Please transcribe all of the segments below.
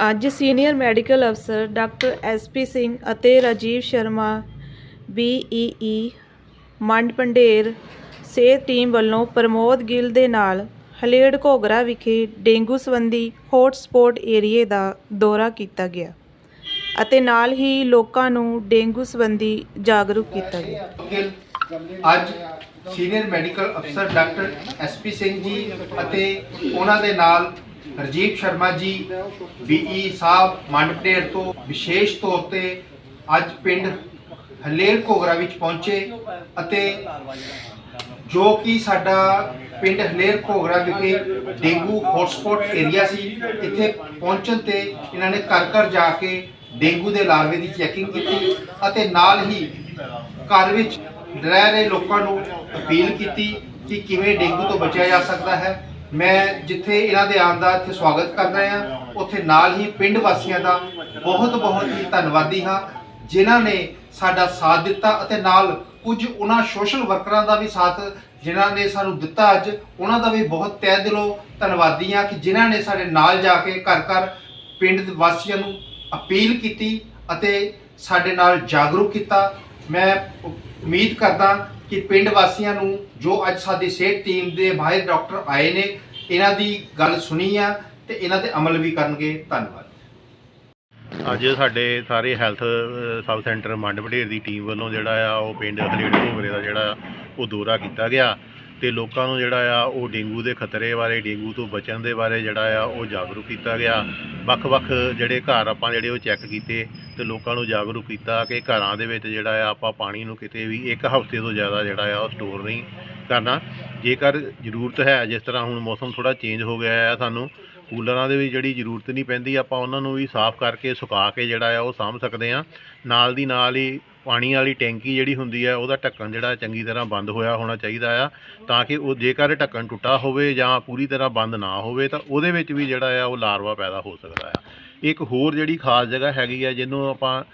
ਅੱਜ senior medical ਅਫਸਰ doctor SP Singh ਅਤੇ ਰਾਜੀਵ ਸ਼ਰਮਾ ਬੀਈਈ ਮੰਡ ਪੰਡੇਰ ਸਿਹਤ ਟੀਮ ਵੱਲੋਂ ਪ੍ਰਮੋਦ ਗਿੱਲ ਦੇ ਨਾਲ ਹਲੇੜ ਘੋਗਰਾ ਵਿਖੇ ਡੇਂਗੂ ਸੰਬੰਧੀ ਹੌਟ ਸਪੌਟ ਏਰੀਏ ਦਾ ਦੌਰਾ ਕੀਤਾ ਗਿਆ ਅਤੇ ਨਾਲ ਹੀ ਲੋਕਾਂ ਨੂੰ ਡੇਂਗੂ ਸੰਬੰਧੀ ਜਾਗਰੂਕ ਕੀਤਾ ਗਿਆ। ਅੱਜ ਸੀਨੀਅਰ ਮੈਡੀਕਲ ਅਫਸਰ ਡਾਕਟਰ ਐਸਪੀ ਸਿੰਘ ਜੀ ਅਤੇ ਉਹਨਾਂ ਦੇ ਨਾਲ ਰਜੀਵ ਸ਼ਰਮਾ ਜੀ ਬੀਈ ਸਾਹਿਬ ਮੰਡਪੇਰ ਤੋਂ ਵਿਸ਼ੇਸ਼ ਤੌਰ ਤੇ ਅੱਜ ਪਿੰਡ ਹਲੇਲ ਘੋਗਰਾ ਵਿੱਚ ਪਹੁੰਚੇ ਅਤੇ ਜੋ ਕਿ ਸਾਡਾ ਪਿੰਡ ਹਲੇਰ ਘੋਗਰਾ ਵਿਖੇ ਡੇਂਗੂ ਹੌਟਸਪੌਟ ਏਰੀਆ ਸੀ, ਇੱਥੇ ਪਹੁੰਚਣ ਤੇ ਇਹਨਾਂ ਨੇ ਘਰ ਘਰ ਜਾ ਕੇ ਡੇਂਗੂ ਦੇ ਲਾਰਵੇ ਦੀ ਚੈਕਿੰਗ ਕੀਤੀ ਅਤੇ ਨਾਲ ਹੀ ਘਰ ਵਿੱਚ ਰਹਿ ਰਹੇ ਲੋਕਾਂ ਨੂੰ ਅਪੀਲ ਕੀਤੀ ਕਿ ਕਿਵੇਂ ਡੇਂਗੂ ਤੋਂ ਬਚਿਆ ਜਾ ਸਕਦਾ ਹੈ। ਮੈਂ ਜਿੱਥੇ ਇਹਨਾਂ ਦੇ ਆਉਣ ਦਾ ਇੱਥੇ ਸਵਾਗਤ ਕਰਦਾ ਹਾਂ, ਉੱਥੇ ਨਾਲ ਹੀ ਪਿੰਡ ਵਾਸੀਆਂ ਦਾ ਬਹੁਤ ਬਹੁਤ ਹੀ ਧੰਨਵਾਦੀ ਹਾਂ, ਜਿਨ੍ਹਾਂ ਨੇ ਸਾਡਾ ਸਾਥ ਦਿੱਤਾ ਅਤੇ ਨਾਲ ਕੁਝ ਉਹਨਾਂ ਸੋਸ਼ਲ ਵਰਕਰਾਂ ਦਾ ਵੀ ਸਾਥ ਜਿਨ੍ਹਾਂ ਨੇ ਸਾਨੂੰ ਦਿੱਤਾ ਅੱਜ, ਉਹਨਾਂ ਦਾ ਵੀ ਬਹੁਤ ਤਹਿ ਦਿਲੋਂ ਧੰਨਵਾਦੀ ਹਾਂ ਕਿ ਜਿਨ੍ਹਾਂ ਨੇ ਸਾਡੇ ਨਾਲ ਜਾ ਕੇ ਘਰ ਘਰ ਪਿੰਡ ਵਾਸੀਆਂ ਨੂੰ ਅਪੀਲ ਕੀਤੀ ਅਤੇ ਸਾਡੇ ਨਾਲ ਜਾਗਰੂਕ ਕੀਤਾ। ਮੈਂ ਉਮੀਦ ਕਰਦਾ ਕਿ ਪਿੰਡ ਵਾਸੀਆਂ ਨੂੰ ਜੋ ਅੱਜ ਸਾਡੀ ਸਿਹਤ ਟੀਮ ਦੇ ਮਾਹਿਰ ਡਾਕਟਰ ਆਏ ਨੇ, ਇਹਨਾਂ ਦੀ ਗੱਲ ਸੁਣੀ ਆ ਤੇ ਇਹਨਾਂ ਤੇ ਅਮਲ ਵੀ ਕਰਨਗੇ। ਧੰਨਵਾਦ। ਅੱਜ ਸਾਡੇ ਸਾਰੇ health sub centre Mand Vader ਦੀ ਟੀਮ ਵੱਲੋਂ ਜਿਹੜਾ ਆ, ਉਹ ਪਿੰਡ ਹਲੇੜ ਘੋਗਰੇ ਦਾ ਜਿਹੜਾ, ਉਹ ਦੌਰਾ ਕੀਤਾ ਗਿਆ। ਤੇ ਲੋਕਾਂ ਨੂੰ ਜਿਹੜਾ ਆ, ਉਹ ਡੇਂਗੂ ਦੇ ਖਤਰੇ ਬਾਰੇ, ਡੇਂਗੂ ਤੋਂ ਬਚਣ ਦੇ ਬਾਰੇ ਜਿਹੜਾ ਆ, ਉਹ ਜਾਗਰੂਕ ਕੀਤਾ ਗਿਆ। ਵੱਖ-ਵੱਖ ਜਿਹੜੇ ਘਰ ਆਪਾਂ ਜਿਹੜੇ ਉਹ ਚੈੱਕ ਕੀਤੇ ਤੇ ਲੋਕਾਂ ਨੂੰ ਜਾਗਰੂਕ ਕੀਤਾ ਕਿ ਘਰਾਂ ਦੇ ਵਿੱਚ ਜਿਹੜਾ ਆ, ਆਪਾਂ ਪਾਣੀ ਨੂੰ ਕਿਤੇ ਵੀ ਇੱਕ ਹਫ਼ਤੇ ਤੋਂ ਜ਼ਿਆਦਾ ਜਿਹੜਾ ਆ, ਉਹ ਸਟੋਰ ਨਹੀਂ ਕਰਨਾ। ਜੇਕਰ ਜ਼ਰੂਰਤ ਹੈ, ਜਿਸ ਤਰ੍ਹਾਂ ਹੁਣ ਮੌਸਮ ਥੋੜਾ ਚੇਂਜ ਹੋ ਗਿਆ ਆ ਸਾਨੂੰ, ਕੂਲਰਾਂ ਦੇ ਵੀ ਜਿਹੜੀ ਜ਼ਰੂਰਤ ਨਹੀਂ ਪੈਂਦੀ, ਆਪਾਂ ਉਹਨਾਂ ਨੂੰ ਵੀ ਸਾਫ਼ ਕਰਕੇ ਸੁਕਾ ਕੇ ਜਿਹੜਾ ਆ, ਉਹ ਸਾਂਭ ਸਕਦੇ ਆ ਨਾਲ ਦੀ ਨਾਲ ਹੀ ਪਾਣੀ ਵਾਲੀ ਟੈਂਕੀ ਜਿਹੜੀ ਹੁੰਦੀ ਆ, ਉਹਦਾ ਢੱਕਣ ਜਿਹੜਾ ਚੰਗੀ ਤਰ੍ਹਾਂ ਬੰਦ ਹੋਇਆ ਹੋਣਾ ਚਾਹੀਦਾ ਆ, ਤਾਂ ਕਿ ਉਹ ਜੇਕਰ ਢੱਕਣ ਟੁੱਟਾ ਹੋਵੇ ਜਾਂ ਪੂਰੀ ਤਰ੍ਹਾਂ ਬੰਦ ਨਾ ਹੋਵੇ, ਤਾਂ ਉਹਦੇ ਵਿੱਚ ਵੀ ਜਿਹੜਾ ਆ, ਉਹ ਲਾਰਵਾ ਪੈਦਾ ਹੋ ਸਕਦਾ ਆ। ਇੱਕ ਹੋਰ ਜਿਹੜੀ ਖਾਸ ਜਗ੍ਹਾ ਹੈਗੀ ਆ, ਜਿਹਨੂੰ ਆਪਾਂ,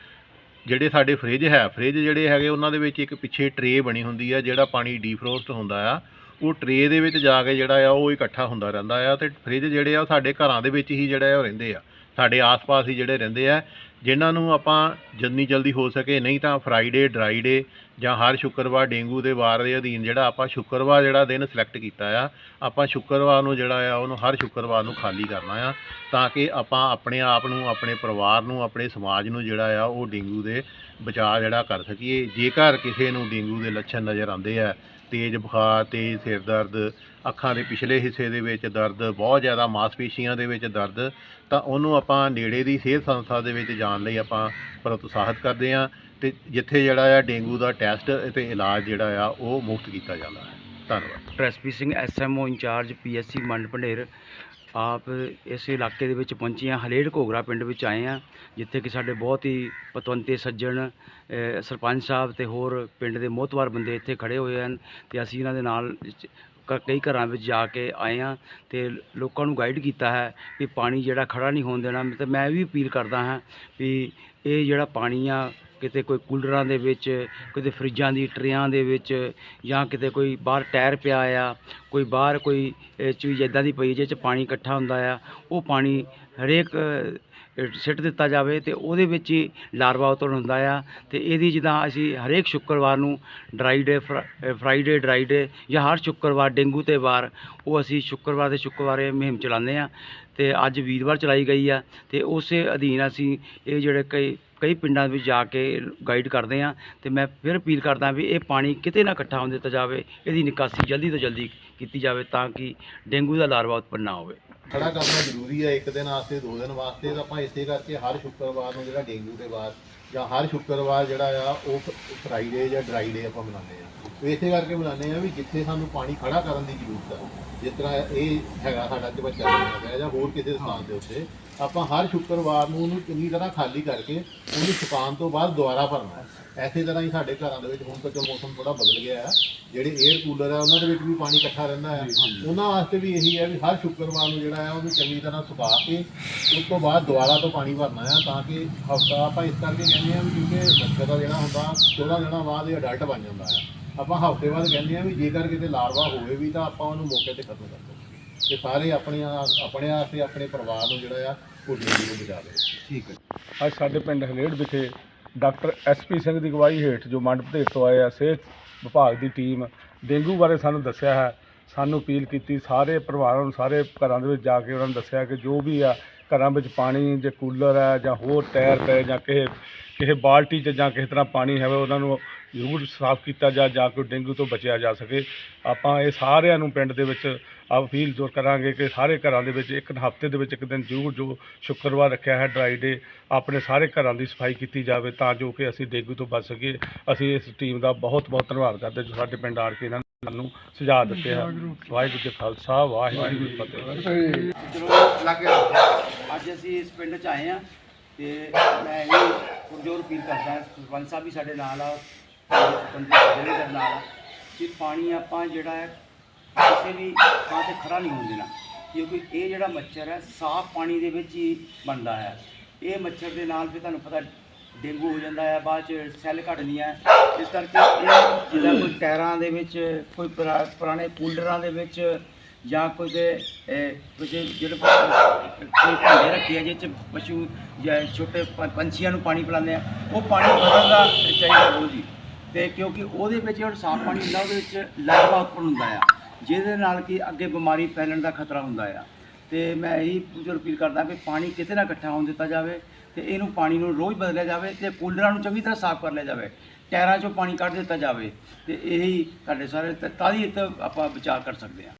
ਜਿਹੜੇ ਸਾਡੇ ਫ੍ਰਿਜ ਹੈ, ਫ੍ਰਿਜ ਜਿਹੜੇ ਹੈਗੇ, ਉਹਨਾਂ ਦੇ ਵਿੱਚ ਇੱਕ ਪਿੱਛੇ ਟਰੇ ਬਣੀ ਹੁੰਦੀ ਆ, ਜਿਹੜਾ ਪਾਣੀ ਡੀਫਰੋਸਟ ਹੁੰਦਾ ਆ। ਉਹ ਟਰੇ ਦੇ ਵਿੱਚ ਜਾ ਕੇ ਜਿਹੜਾ ਆ, ਉਹ ਇਕੱਠਾ ਹੁੰਦਾ ਰਹਿੰਦਾ ਆ, ਤੇ ਫ੍ਰਿਜ ਜਿਹੜੇ ਆ, ਉਹ ਸਾਡੇ ਘਰਾਂ ਦੇ ਵਿੱਚ ਹੀ ਜਿਹੜੇ ਆ, ਉਹ ਰਹਿੰਦੇ ਆ। ਸਾਡੇ ਆਸ-ਪਾਸ ਹੀ ਜਿਹੜੇ ਰਹਿੰਦੇ ਆ। ਜਿਨ੍ਹਾਂ ਨੂੰ ਆਪਾਂ ਜਿੰਨੀ ਜਲਦੀ ਹੋ ਸਕੇ, ਨਹੀਂ ਤਾਂ ਫਰਾਈਡੇ ਡਰਾਈਡੇ ਜਾਂ ਹਰ ਸ਼ੁੱਕਰਵਾਰ ਡੇਂਗੂ ਦੇ ਵਾਰ ਦੇ ਅਧੀਨ ਜਿਹੜਾ ਆਪਾਂ ਸ਼ੁੱਕਰਵਾਰ ਜਿਹੜਾ ਦਿਨ ਸਿਲੈਕਟ ਕੀਤਾ ਆ, ਆਪਾਂ ਸ਼ੁੱਕਰਵਾਰ ਨੂੰ ਜਿਹੜਾ ਆ, ਉਹਨੂੰ ਹਰ ਸ਼ੁੱਕਰਵਾਰ ਨੂੰ ਖਾਲੀ ਕਰਨਾ ਆ ਤਾਂ ਕਿ ਆਪਾਂ ਆਪਣੇ ਆਪ ਨੂੰ, ਆਪਣੇ ਪਰਿਵਾਰ ਨੂੰ, ਆਪਣੇ ਸਮਾਜ ਨੂੰ ਜਿਹੜਾ ਆ, ਉਹ ਡੇਂਗੂ ਦੇ ਬਚਾਅ ਜਿਹੜਾ ਕਰ ਸਕੀਏ। ਜੇਕਰ ਕਿਸੇ ਨੂੰ ਡੇਂਗੂ ਦੇ ਲੱਛਣ ਨਜ਼ਰ ਆਉਂਦੇ ਆ ਤੇਜ਼ ਬੁਖਾਰ, ਤੇਜ਼ ਸਿਰ ਦਰਦ, ਅੱਖਾਂ ਦੇ ਪਿਛਲੇ ਹਿੱਸੇ ਦੇ ਵਿੱਚ ਦਰਦ, ਬਹੁਤ ਜ਼ਿਆਦਾ ਮਾਸਪੇਸ਼ੀਆਂ ਦੇ ਵਿੱਚ ਦਰਦ, ਤਾਂ ਉਹਨੂੰ ਆਪਾਂ ਨੇੜੇ ਦੀ ਸਿਹਤ ਸੰਸਥਾ ਦੇ ਵਿੱਚ ਜਾਣ ਲਈ ਆਪਾਂ ਪ੍ਰੋਤਸਾਹਿਤ ਕਰਦੇ ਹਾਂ ਤੇ ਜਿੱਥੇ ਜਿਹੜਾ ਆ ਡੇਂਗੂ ਦਾ ਟੈਸਟ ਤੇ ਇਲਾਜ ਜਿਹੜਾ ਆ ਉਹ ਮੁਫਤ ਕੀਤਾ ਜਾਂਦਾ ਹੈ। ਧੰਨਵਾਦ। Doctor SP Singh SMO incharge PSC Mand Bhander ਆਪ ਇਸ ਇਲਾਕੇ ਦੇ ਵਿੱਚ ਪਹੁੰਚੇ ਹਾਂ। ਹਲੇੜ ਘੋਗਰਾ ਪਿੰਡ ਵਿੱਚ ਆਏ ਹਾਂ, ਜਿੱਥੇ ਕਿ ਸਾਡੇ ਬਹੁਤ ਹੀ ਪਤਵੰਤੇ ਸੱਜਣ ਸਰਪੰਚ ਸਾਹਿਬ ਤੇ ਹੋਰ ਪਿੰਡ ਦੇ ਮੋਹਤਵਾਰ ਬੰਦੇ ਇੱਥੇ ਖੜੇ ਹੋਏ ਹਨ ਤੇ ਅਸੀਂ ਇਹਨਾਂ ਦੇ ਨਾਲ ਕਈ ਘਰਾਂ ਵਿੱਚ ਜਾ ਕੇ ਆਏ ਹਾਂ ਤੇ ਲੋਕਾਂ ਨੂੰ ਗਾਈਡ ਕੀਤਾ ਹੈ ਕਿ ਪਾਣੀ ਜਿਹੜਾ ਖੜਾ ਨਹੀਂ ਹੋਣ ਦੇਣਾ। ਤੇ ਮੈਂ ਵੀ ਅਪੀਲ ਕਰਦਾ ਹਾਂ ਵੀ ਇਹ ਜਿਹੜਾ ਪਾਣੀ ਆ ਕਿਤੇ ਕੋਈ ਕੂਲਰਾਂ ਦੇ ਵਿੱਚ ਕਿਤੇ ਫਰਿੱਜਾਂ ਦੀ ਟਰੇਆਂ ਦੇ ਵਿੱਚ ਜਾਂ ਕਿਤੇ ਕੋਈ ਬਾਹਰ ਟਾਇਰ ਪਿਆ ਆ ਕੋਈ ਬਾਹਰ ਕੋਈ ਅ, ਚੀਜ਼ ਇਦਾਂ ਦੀ ਪਈ ਜਿਹਦੇ ਚ ਪਾਣੀ ਇਕੱਠਾ ਹੁੰਦਾ ਆ ਉਹ ਪਾਣੀ ਹਰੇਕ ਸਿੱਟ ਦਿੱਤਾ ਜਾਵੇ ਤੇ ਉਹਦੇ ਵਿੱਚ ਹੀ ਲਾਰਵਾ ਉਤਰਨ ਹੁੰਦਾ ਆ ਤੇ ਇਹਦੀ ਜਿੱਦਾਂ ਅਸੀਂ ਹਰੇਕ ਸ਼ੁੱਕਰਵਾਰ ਨੂੰ dry day Friday dry day ਜਾਂ ਹਰ ਸ਼ੁੱਕਰਵਾਰ ਡੇਂਗੂ ਤੇ ਵਾਰ ਉਹ ਅਸੀਂ ਸ਼ੁੱਕਰਵਾਰ ਦੇ ਸ਼ੁੱਕਰਵਾਰ ਇਹ ਮੁਹਿੰਮ ਚਲਾਉਂਦੇ ਆ ਤੇ ਅੱਜ ਵੀਰਵਾਰ ਚਲਾਈ ਗਈ ਆ ਤੇ ਉਸੇ ਅਧੀਨ ਅਸੀਂ ਇਹ ਜਿਹੜੇ ਕਈ ਕਈ ਪਿੰਡਾਂ ਵਿੱਚ ਜਾ ਕੇ ਗਾਈਡ ਕਰਦੇ ਹਾਂ ਅਤੇ ਮੈਂ ਫਿਰ ਅਪੀਲ ਕਰਦਾ ਵੀ ਇਹ ਪਾਣੀ ਕਿਤੇ ਨਾ ਇਕੱਠਾ ਹੋਣ ਦਿੱਤਾ ਜਾਵੇ, ਇਹਦੀ ਨਿਕਾਸੀ ਜਲਦੀ ਤੋਂ ਜਲਦੀ ਕੀਤੀ ਜਾਵੇ ਤਾਂ ਕਿ ਡੇਂਗੂ ਦਾ ਲਾਰਵਾ ਉਤਪੰਨ ਨਾ ਹੋਵੇ। ਖੜਾ ਕਰਨਾ ਜ਼ਰੂਰੀ ਹੈ, ਇੱਕ ਦਿਨ ਵਾਸਤੇ, ਦੋ ਦਿਨ ਵਾਸਤੇ, ਤਾਂ ਆਪਾਂ ਇਸੇ ਕਰਕੇ ਹਰ ਸ਼ੁੱਕਰਵਾਰ ਨੂੰ ਜਿਹੜਾ ਡੇਂਗੂ ਦੇ ਬਾਅਦ ਜਾਂ ਹਰ ਸ਼ੁੱਕਰਵਾਰ ਜਿਹੜਾ ਆ, ਉਹ ਫਰਾਈਡੇ ਜਾਂ ਡਰਾਈਡੇ ਆਪਾਂ ਮਨਾਉਂਦੇ ਆ ਇਸੇ ਕਰਕੇ ਮਨਾਉਂਦੇ ਆ ਵੀ ਜਿੱਥੇ ਸਾਨੂੰ ਪਾਣੀ ਖੜਾ ਕਰਨ ਦੀ ਜ਼ਰੂਰਤ ਹੈ ਜਿਸ ਤਰ੍ਹਾਂ ਇਹ ਹੈਗਾ ਸਾਡਾ ਚਬੱਚਾ ਹੈਗਾ ਜਾਂ ਹੋਰ ਕਿਸੇ ਸਥਾਨ ਦੇ ਉੱਤੇ ਆਪਾਂ ਹਰ ਸ਼ੁੱਕਰਵਾਰ ਨੂੰ ਉਹਨੂੰ ਚੰਗੀ ਤਰ੍ਹਾਂ ਖਾਲੀ ਕਰਕੇ ਉਹਨੂੰ ਸੁਕਾਉਣ ਤੋਂ ਬਾਅਦ ਦੁਬਾਰਾ ਭਰਨਾ। ਹੈ ਐਸੇ ਤਰ੍ਹਾਂ ਹੀ ਸਾਡੇ ਘਰਾਂ ਦੇ ਵਿੱਚ ਹੁਣ ਤਾਂ ਚਲੋ ਮੌਸਮ ਥੋੜਾ ਬਦਲ ਗਿਆ ਹੈ ਜਿਹੜੇ 에ਅਰ ਕੂਲਰ ਆ ਉਹਨਾਂ ਦੇ ਵਿੱਚ ਵੀ ਪਾਣੀ ਇਕੱਠਾ ਰਹਿੰਦਾ ਹੈ ਉਹਨਾਂ ਵਾਸਤੇ ਵੀ ਇਹੀ ਹੈ ਵੀ ਹਰ ਸ਼ੁੱਕਰਵਾਰ ਨੂੰ ਜਿਹੜਾ ਹੈ ਉਹਨੂੰ ਚੰਗੀ ਤਰ੍ਹਾਂ ਸੁਕਾ ਕੇ ਉਸ ਤੋਂ ਬਾਅਦ ਦੁਬਾਰਾ ਤੋਂ ਪਾਣੀ ਭਰਨਾ ਹੈ ਤਾਂ ਕਿ ਹਫਤਾ ਆਪਾਂ ਇਸ ਕਰਕੇ ਕਹਿੰਦੇ ਹਾਂ ਵੀ ਕਿਉਂਕਿ ਬੱਚੇ ਦਾ ਜਿਹੜਾ ਹੁੰਦਾ 14 ਦਿਨਾਂ ਬਾਅਦ ਇਹ ਅਡਲਟ ਬਣ ਜਾਂਦਾ ਹੈ ਆਪਾਂ ਹਫ਼ਤੇ ਬਾਅਦ ਕਹਿੰਦੇ ਹਾਂ ਵੀ ਜੇਕਰ ਕਿਤੇ ਲਾਰਵਾ ਹੋਵੇ ਵੀ ਤਾਂ ਆਪਾਂ ਉਹਨੂੰ ਮੌਕੇ ਤੇ ਖਤਮ ਕਰ ਦਿੰਦੇ ਤੇ ਸਾਰੇ ਆਪਣੇ ਆਪਣੇ ਆਸਤੇ ਆਪਣੇ ਪਰਿਵਾਰ ਨੂੰ ਜਿਹੜਾ ਆ ਉਹ ਡੇਂਗੂ ਨੂੰ ਬਚਾ ਲਏ ਠੀਕ ਹੈ ਅੱਜ ਸਾਡੇ ਪਿੰਡ ਹਲੇੜ ਵਿਖੇ ਡਾਕਟਰ ਐਸਪੀ ਸਿੰਘ ਦੀ ਅਗਵਾਈ ਹੇਠ ਜੋ ਮੰਡ ਭਦੇਰ ਤੋਂ ਆਏ ਆ, ਸਿਹਤ ਵਿਭਾਗ ਦੀ ਟੀਮ ਡੇਂਗੂ ਬਾਰੇ ਸਾਨੂੰ ਦੱਸਿਆ ਹੈ। ਸਾਨੂੰ ਅਪੀਲ ਕੀਤੀ, ਸਾਰੇ ਪਰਿਵਾਰਾਂ ਨੂੰ, ਸਾਰੇ ਘਰਾਂ ਦੇ ਵਿੱਚ ਜਾ ਕੇ ਉਹਨਾਂ ਨੂੰ ਦੱਸਿਆ ਕਿ ਜੋ ਵੀ ਆ, ਘਰਾਂ ਵਿੱਚ ਪਾਣੀ ਜੇ ਕੂਲਰ ਹੈ ਜਾਂ ਹੋਰ ਟਾਇਰ ਪਏ ਜਾਂ ਕਿਸੇ ਕਿਸੇ ਬਾਲਟੀ 'ਚ ਜਾਂ ਕਿਸੇ ਤਰ੍ਹਾਂ ਪਾਣੀ ਹੈ ਉਹਨਾਂ ਨੂੰ ਜ਼ਰੂਰ ਸਾਫ਼ ਕੀਤਾ ਜਾ ਜਾ ਕੇ ਡੇਂਗੂ ਤੋਂ ਬਚਿਆ ਜਾ ਸਕੇ। ਆਪਾਂ ਇਹ ਸਾਰਿਆਂ ਨੂੰ ਪਿੰਡ ਦੇ ਵਿੱਚ ਅਪੀਲ ਜ਼ੋਰ ਕਰਾਂਗੇ ਕਿ ਸਾਰੇ ਘਰਾਂ ਦੇ ਵਿੱਚ ਇੱਕ ਹਫ਼ਤੇ ਦੇ ਵਿੱਚ ਇੱਕ ਦਿਨ ਜ਼ਰੂਰ ਜੋ ਸ਼ੁੱਕਰਵਾਰ ਰੱਖਿਆ ਹੈ ਡਰਾਈ ਡੇ, ਆਪਣੇ ਸਾਰੇ ਘਰਾਂ ਦੀ ਸਫ਼ਾਈ ਕੀਤੀ ਜਾਵੇ ਤਾਂ ਜੋ ਕਿ ਅਸੀਂ ਡੇਂਗੂ ਤੋਂ ਬਚ ਸਕੀਏ। ਅਸੀਂ ਇਸ ਟੀਮ ਦਾ ਬਹੁਤ ਬਹੁਤ ਧੰਨਵਾਦ ਕਰਦੇ ਜੋ ਸਾਡੇ ਪਿੰਡ ਆਣ ਕੇ ਇਹਨਾਂ ਨੇ ਸਾਨੂੰ ਸੁਝਾਅ ਦਿੱਤੇ ਆ ਵਾਹਿਗੁਰੂ ਜੀ ਖਾਲਸਾ, ਵਾਹਿਗੁਰੂ ਜੀ ਫਤਿਹ। ਅੱਜ ਅਸੀਂ ਇਸ ਪਿੰਡ 'ਚ ਆਏ ਹਾਂ ਤੇ ਮੈਂ ਇਹ ਪੁਰਜੋਰ ਅਪੀਲ ਕਰਦਾ ਸਰਪੰਚ ਸਾਹਿਬ ਵੀ ਸਾਡੇ ਨਾਲ ਆ। ਸਰਪੰਚ ਸਾਹਿਬ ਨਾਲ ਕਿ ਪਾਣੀ ਆਪਾਂ ਜਿਹੜਾ ਹੈ ਕਿਸੇ ਵੀ ਥਾਂ ਤੇ ਖੜਾ ਨਹੀਂ ਹੋਣ ਦੇਣਾ। ਕਿਉਂਕਿ ਇਹ ਜਿਹੜਾ ਮੱਛਰ ਹੈ, ਸਾਫ਼ ਪਾਣੀ ਦੇ ਵਿੱਚ ਹੀ ਬਣਦਾ ਹੈ। ਇਹ ਮੱਛਰ ਦੇ ਨਾਲ ਵੀ ਤੁਹਾਨੂੰ ਪਤਾ ਡੇਂਗੂ ਹੋ ਜਾਂਦਾ ਹੈ, ਬਾਅਦ ਚ ਸੈੱਲ ਘਟਦੀਆਂ ਇਸ ਕਰਕੇ ਇਹ ਜਿੱਦਾਂ ਕੋਈ ਟਾਇਰਾਂ ਦੇ ਵਿੱਚ, ਕੋਈ ਪੁਰਾ- ਪੁਰਾਣੇ ਕੂਲਰਾਂ ਦੇ ਵਿੱਚ ਜਾਂ ਕੋਈ ਕੁਝ ਜਿਹੜੇ ਕੋਈ ਭਾਂਡੇ ਰੱਖੇ ਆ, ਜਿਹ ਚ ਪਸ਼ੂ ਜਾਂ ਛੋਟੇ ਪੰਛੀਆਂ ਨੂੰ ਪਾਣੀ ਪਿਲਾਉਂਦੇ ਆ, ਉਹ ਪਾਣੀ ਬਦਲਦਾ ਚਾਹੀਦਾ ਰੋਜ਼ ਹੀ ਤੇ ਕਿਉਂਕਿ ਉਹਦੇ ਵਿੱਚ ਜਿਹੜਾ ਸਾਫ਼ ਪਾਣੀ ਹੁੰਦਾ, ਉਹਦੇ ਵਿੱਚ ਲਾਰਵਾ ਉਤਪਨ ਹੁੰਦਾ ਆ, ਜਿਹਦੇ ਨਾਲ ਕਿ ਅੱਗੇ ਬਿਮਾਰੀ ਫੈਲਣ ਦਾ ਖਤਰਾ ਹੁੰਦਾ ਆ। ਤੇ ਮੈਂ ਇਹੀ ਪੁੱਛੋ ਅਪੀਲ ਕਰਦਾ ਵੀ ਪਾਣੀ ਕਿਤੇ ਨਾ ਇਕੱਠਾ ਹੋਣ ਦਿੱਤਾ ਜਾਵੇ ਤੇ ਇਹਨੂੰ ਪਾਣੀ ਨੂੰ ਰੋਜ਼ ਬਦਲਿਆ ਜਾਵੇ ਤੇ ਕੂਲਰਾਂ ਨੂੰ ਚੰਗੀ ਤਰ੍ਹਾਂ ਸਾਫ਼ ਕਰ ਲਿਆ ਜਾਵੇ, ਟਾਇਰਾਂ 'ਚੋਂ ਪਾਣੀ ਕੱਢ ਦਿੱਤਾ ਜਾਵੇ ਤੇ ਇਹੀ ਸਾਡੇ ਸਾਰੇ ਤਾਂ ਹੀ ਆਪਾਂ ਵਿਚਾਰ ਕਰ ਸਕਦੇ ਹਾਂ।